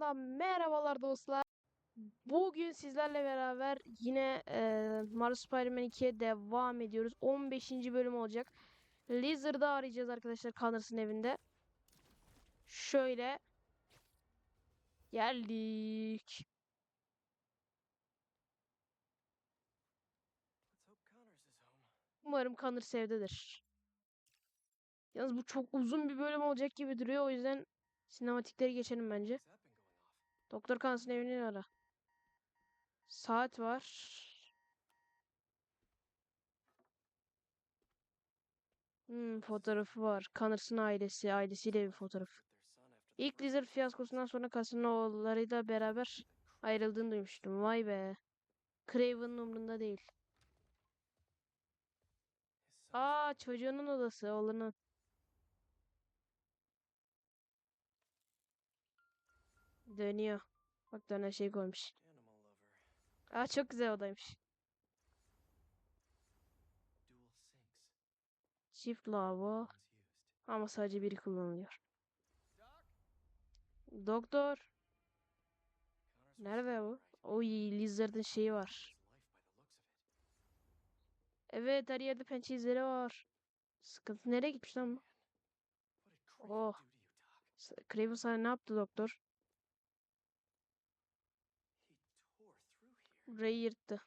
kanalımdan merhabalar dostlar. Bugün sizlerle beraber yine e, Marvel Spider-Man 2'ye devam ediyoruz. 15. bölüm olacak. Lizard'ı arayacağız arkadaşlar Connors'ın evinde. Şöyle. Geldik. Umarım Connors evdedir. Yalnız bu çok uzun bir bölüm olacak gibi duruyor. O yüzden sinematikleri geçelim bence. Doktor Kans'ın evini ara. Saat var. Hmm, fotoğrafı var. Connors'ın ailesi, ailesiyle bir fotoğraf. İlk Lizard fiyaskosundan sonra Cass'ın oğullarıyla beraber ayrıldığını duymuştum. Vay be. Craven'ın umrunda değil. Aa çocuğunun odası, oğlunun. Dönüyor. Bak dönen şey koymuş. Aa çok güzel odaymış. Çift lavabo ama sadece biri kullanılıyor. Doktor. Nerede bu? Oy Lizard'ın şeyi var. Evet her yerde pençe izleri var. Sıkıntı nereye gitmiş lan bu? Oh. Craven sana ne yaptı doktor? Burayı yırttı.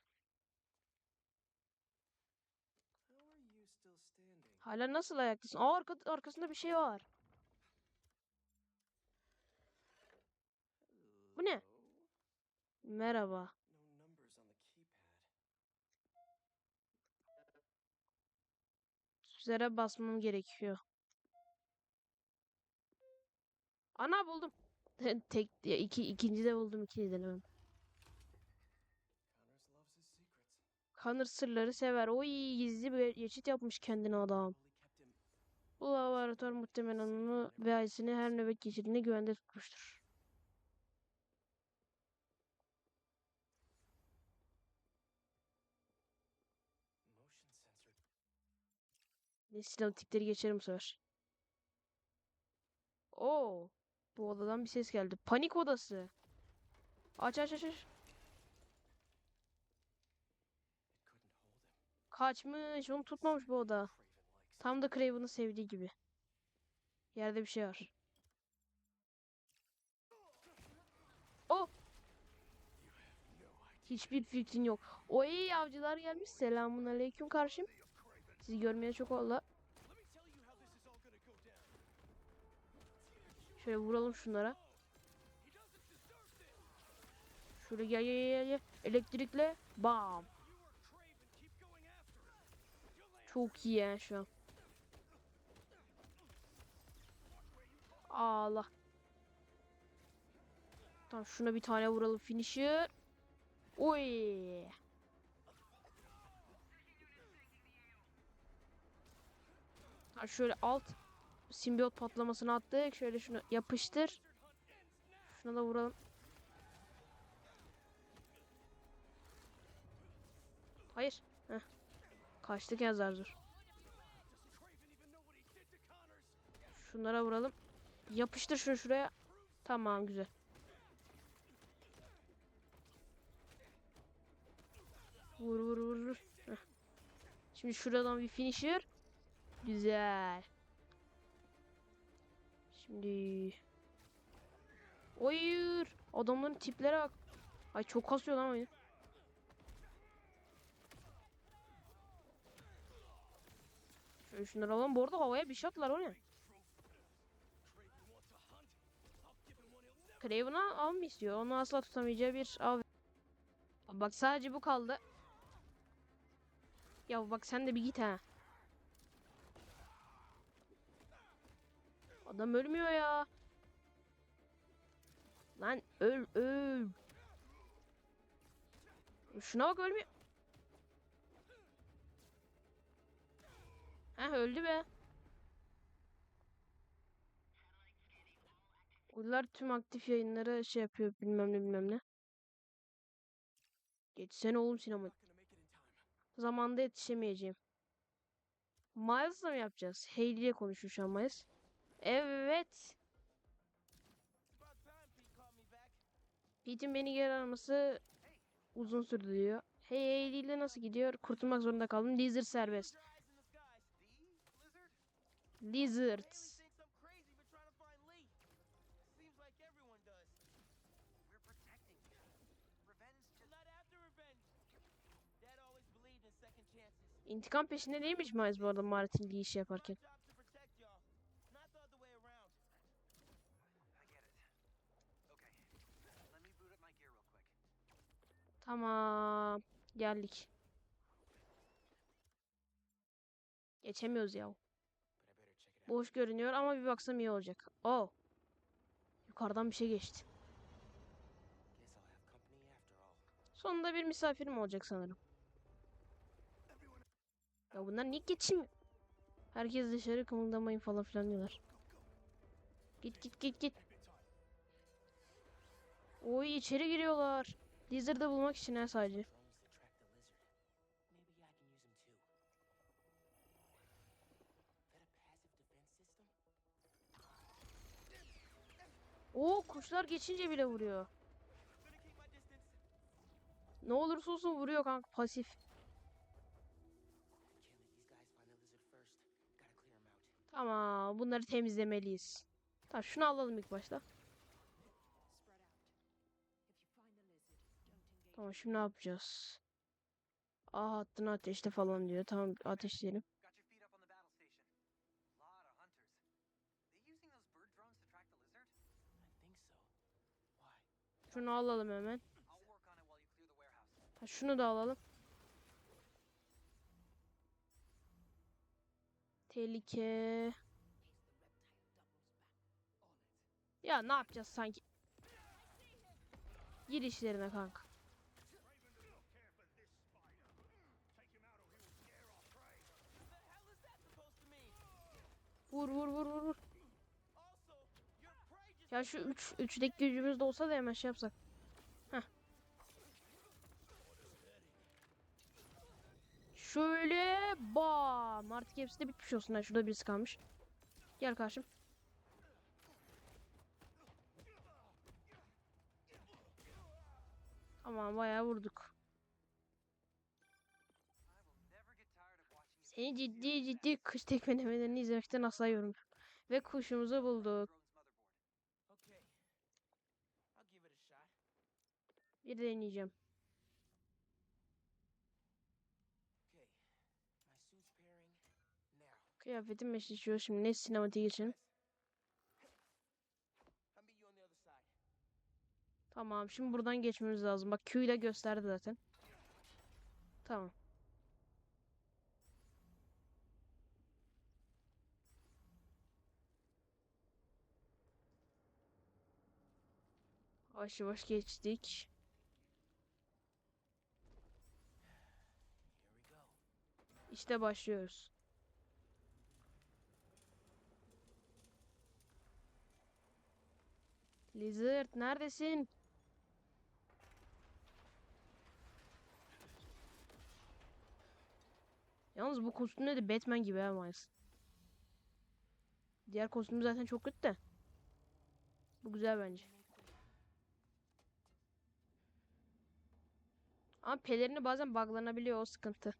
Hala nasıl ayaktasın? Aa arka, arkasında bir şey var. Bu ne? Merhaba. Üzere basmam gerekiyor. Ana buldum. Tek iki ikinci de buldum ikinci denemem. Connor sırları sever. Oy gizli bir geçit yapmış kendine adam. Bu laboratuvar muhtemelen onu ve ailesini her nöbet geçirdiğinde güvende tutmuştur. Ne sinematikleri geçerim bu sefer. Oo, bu odadan bir ses geldi. Panik odası. Aç aç aç aç. Kaçmış. Onu tutmamış bu oda. Tam da Craven'ın sevdiği gibi. Yerde bir şey var. Oh! Hiçbir fikrin yok. Oy avcılar gelmiş. Selamun aleyküm karşım. Sizi görmeye çok oldu. Şöyle vuralım şunlara. Şöyle gel gel gel gel. Elektrikle bam. Çok iyi ya şu an. Allah. Tamam şuna bir tane vuralım finisher. Oy. Ha şöyle alt simbiyot patlamasını attık. Şöyle şunu yapıştır. Şuna da vuralım. Kaçtık ya zar zor. Şunlara vuralım. Yapıştır şunu şuraya. Tamam güzel. Vur vur vur vur. Şimdi şuradan bir finisher. Güzel. Şimdi. Hayır. Adamların tiplere bak. Ay çok kasıyor lan oyun. Şunları alalım. Bu arada havaya bir şey attılar o ne? Craven'a av mı istiyor? Onu asla tutamayacağı bir av. Bak sadece bu kaldı. Ya bak sen de bir git ha. Adam ölmüyor ya. Lan öl öl. Şuna bak ölmüyor. Heh öldü be. Uydular tüm aktif yayınlara şey yapıyor bilmem ne bilmem ne. Geçsene oğlum sinema. Zamanda yetişemeyeceğim. Miles'la mı yapacağız? Hayley ile konuşuyor şu an Miles. Evet. Pete'in beni geri araması uzun sürdü diyor. Hey de nasıl gidiyor? Kurtulmak zorunda kaldım. Lizard serbest. Lizards. İntikam peşinde değilmiş Miles bu arada Martin Lee işi yaparken. Tamam. Geldik. Geçemiyoruz ya. Boş görünüyor ama bir baksam iyi olacak. Oh. Yukarıdan bir şey geçti. Sonunda bir misafirim olacak sanırım. Ya bunlar niye geçmiyor? Herkes dışarı kımıldamayın falan filan diyorlar. Git git git git. Oy içeri giriyorlar. Lizard'ı bulmak için ha sadece. Oo kuşlar geçince bile vuruyor. Ne olursa olsun vuruyor kanka pasif. Tamam bunları temizlemeliyiz. Tamam şunu alalım ilk başta. Tamam şimdi ne yapacağız? Aa hattını ateşle falan diyor. Tamam ateşleyelim. Şunu alalım hemen. Ha, şunu da alalım. Tehlike. Ya ne yapacağız sanki? Gir işlerine kanka. Vur vur vur vur vur. Ya şu 3 üç, 3'deki gücümüz de olsa da hemen şey yapsak. Heh. Şöyle bam. Artık hepsi de bitmiş olsun. Şurada birisi kalmış. Gel karşım. Tamam bayağı vurduk. Seni ciddi ciddi kış tekmelemelerini izlemekten asla yorulmuyorum. Ve kuşumuzu bulduk. Bir deneyeceğim. Kıyafetim eşleşiyor şimdi. Ne sinematiği için. Tamam şimdi buradan geçmemiz lazım. Bak Q ile gösterdi zaten. Tamam. Yavaş yavaş geçtik. İşte başlıyoruz. Lizard neredesin? Yalnız bu kostümde de Batman gibi ha. Diğer kostüm zaten çok kötü de. Bu güzel bence. Ama pelerini bazen buglanabiliyor o sıkıntı.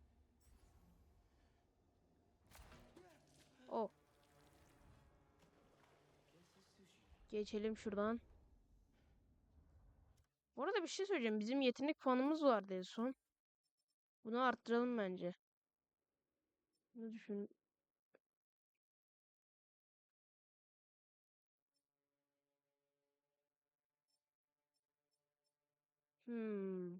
O. Geçelim şuradan. Bu bir şey söyleyeceğim. Bizim yetenek puanımız vardı en son. Bunu arttıralım bence. Ne düşün? Hmm.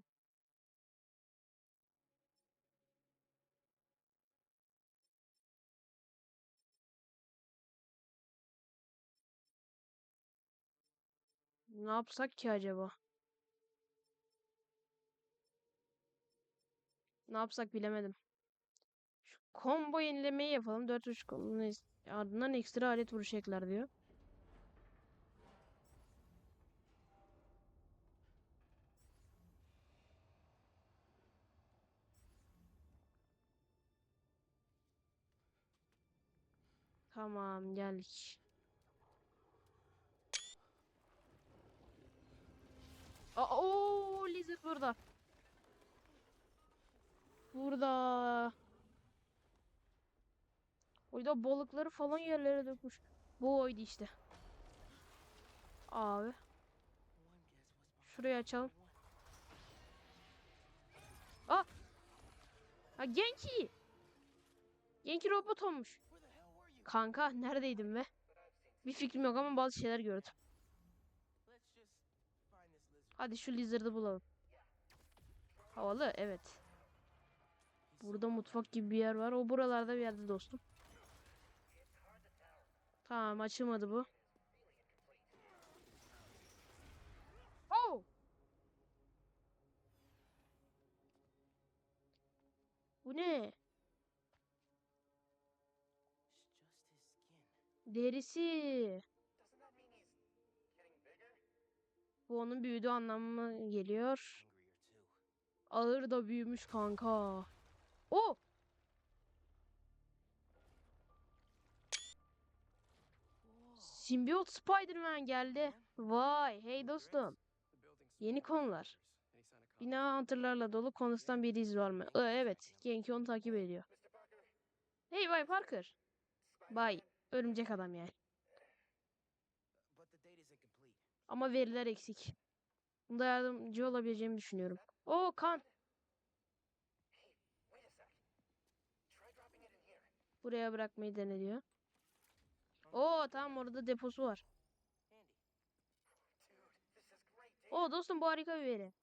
Ne yapsak ki acaba? Ne yapsak bilemedim. Şu combo yenilemeyi yapalım. 4 3 kolunu ardından ekstra alet vuruş ekler diyor. Tamam geldik. Burada. Burada. Oyda balıkları falan yerlere dökmüş. Bu oydu işte. Abi. Şurayı açalım. Ah! Ha Genki! Genki robot olmuş. Kanka neredeydin be? Bir fikrim yok ama bazı şeyler gördüm. Hadi şu lizard'ı bulalım. Havalı evet. Burada mutfak gibi bir yer var. O buralarda bir yerde dostum. Tamam açılmadı bu. Oh! Bu ne? Derisi. Bu onun büyüdüğü anlamına geliyor. Ağır da büyümüş kanka. O! Simbiyot Spider-Man geldi. Vay, hey dostum. Yeni konular. Bina hunterlarla dolu konustan bir iz var mı? Ee, evet, Genki onu takip ediyor. Hey Bay Parker. Bay, örümcek adam yani. Ama veriler eksik. Bunda yardımcı olabileceğimi düşünüyorum. O kan. Buraya bırakmayı deniliyor. Oo tamam orada deposu var. Oo dostum bu harika bir veri.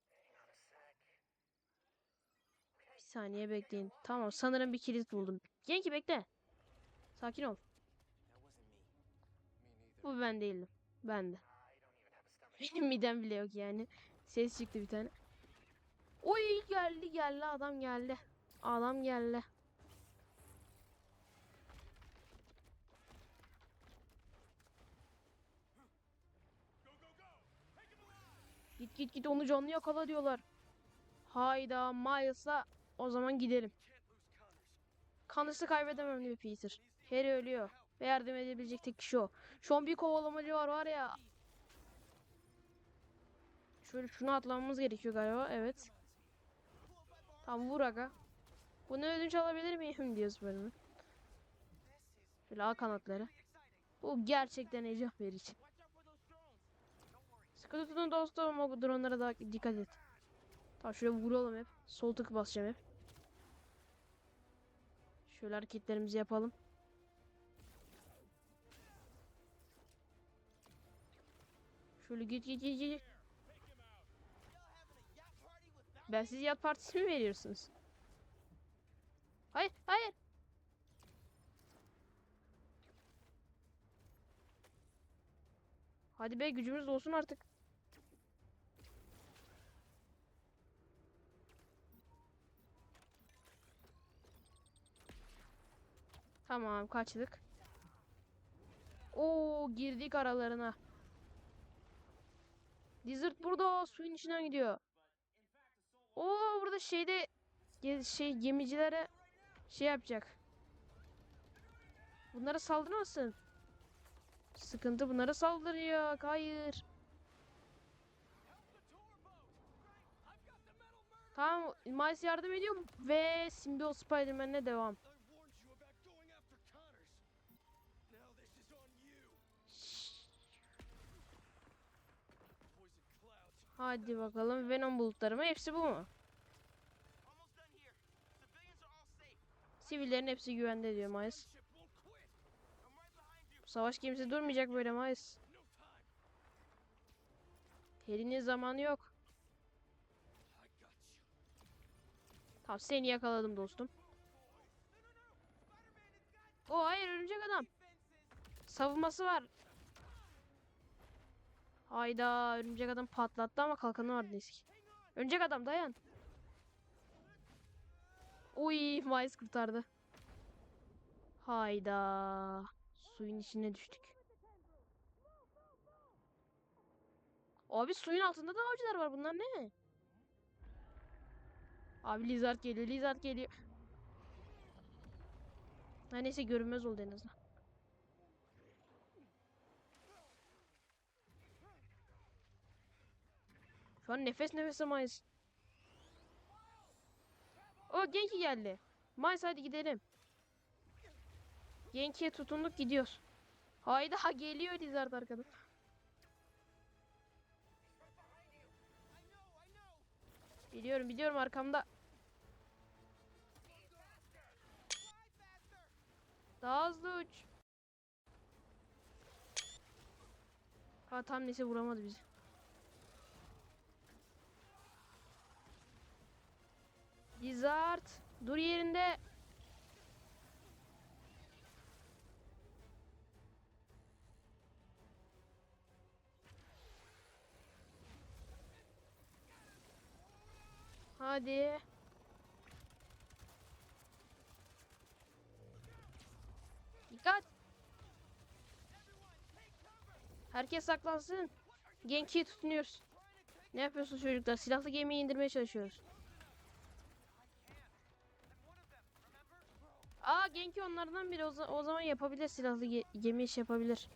Bir saniye bekleyin. Tamam sanırım bir kilit buldum. Genki bekle. Sakin ol. Bu ben değildim. Ben de. Benim midem bile yok yani. Ses çıktı bir tane. Oy geldi geldi adam geldi. Adam geldi. Git git git onu canlı yakala diyorlar. Hayda Miles'a o zaman gidelim. Kanısı kaybedemem diyor Peter. Harry ölüyor. Ve yardım edebilecek tek kişi o. Şu an bir kovalamacı var var ya. Şöyle şunu atlamamız gerekiyor galiba. Evet. Tamam vur aga. Bunu ödünç alabilir miyim diyoruz bölümü. Şöyle al kanatları. Bu gerçekten heyecan verici. Sıkı tutun dostum o dronlara da dikkat et. Tamam şöyle vuralım hep. Sol tık basacağım hep. Şöyle hareketlerimizi yapalım. Şöyle git git git git. Ben siz yat partisi mi veriyorsunuz? Hayır hayır. Hadi be gücümüz olsun artık. Tamam kaçtık. Oo girdik aralarına. Lizard burada suyun içinden gidiyor. Oo burada şeyde şey gemicilere şey yapacak. Bunlara saldırmasın. Sıkıntı bunlara saldırıyor. Hayır. Tamam, Miles yardım ediyor? Ve Symbiote Spider-Man'le devam. Hadi bakalım Venom bulutları mı? Hepsi bu mu? Sivillerin hepsi güvende diyor Miles. Savaş gemisi durmayacak böyle Miles. Harry'nin zamanı yok. Tamam seni yakaladım dostum. O hayır örümcek adam. Savunması var. Hayda örümcek adam patlattı ama kalkanı vardı neyse ki. Örümcek adam dayan. Uy Miles kurtardı. Hayda. Suyun içine düştük. Abi suyun altında da avcılar var bunlar ne? Abi Lizard geliyor, Lizard geliyor. Neyse görünmez oldu en azından. Şu nefes nefese Miles. O Genki geldi. Miles hadi gidelim. Genki'ye tutunduk gidiyoruz. Hayda geliyor Lizard arkadan. Biliyorum biliyorum arkamda. Daha hızlı uç. Ha tam neyse vuramadı bizi. Lizard dur yerinde. Hadi. Dikkat. Herkes saklansın. Genki'yi tutunuyoruz. Ne yapıyorsunuz çocuklar? Silahlı gemiyi indirmeye çalışıyoruz. Aa Genki onlardan biri o, o zaman yapabilir silahlı ge- gemi iş yapabilir.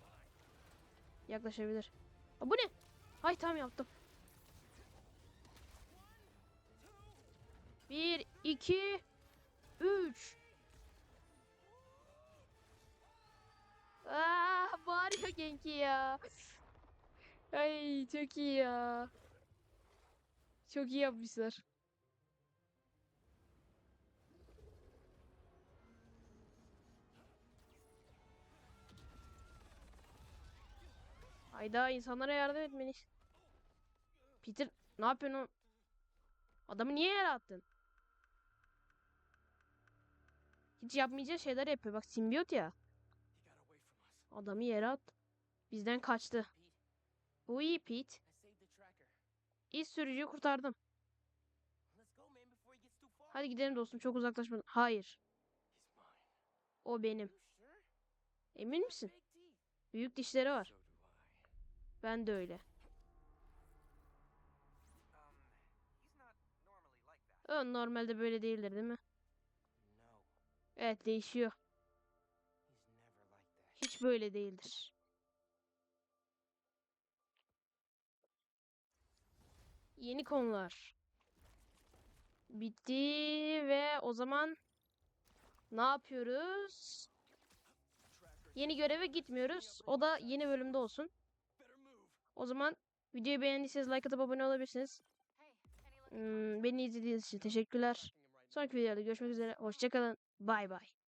Yaklaşabilir. Aa, bu ne? Hay tamam yaptım. Bir, iki, üç. Aa, bağırıyor Genki ya. Ay çok iyi ya. Çok iyi yapmışlar. Hayda insanlara yardım etmeliyiz. Peter ne yapıyorsun oğlum? Adamı niye yere attın? Hiç yapmayacağı şeyler yapıyor. Bak simbiyot ya. Adamı yere at. Bizden kaçtı. Bu iyi Pete. I saved the tracker. İz sürücüyü kurtardım. Hadi gidelim dostum çok uzaklaşmadan. Hayır. O benim. Emin misin? Büyük dişleri var. Ben de öyle. O normalde böyle değildir değil mi? Evet değişiyor. Hiç böyle değildir. Yeni konular. Bitti ve o zaman ne yapıyoruz? Yeni göreve gitmiyoruz. O da yeni bölümde olsun. O zaman videoyu beğendiyseniz like atıp abone olabilirsiniz. Hmm, beni izlediğiniz için teşekkürler. Sonraki videoda görüşmek üzere. Hoşçakalın. Bay bay.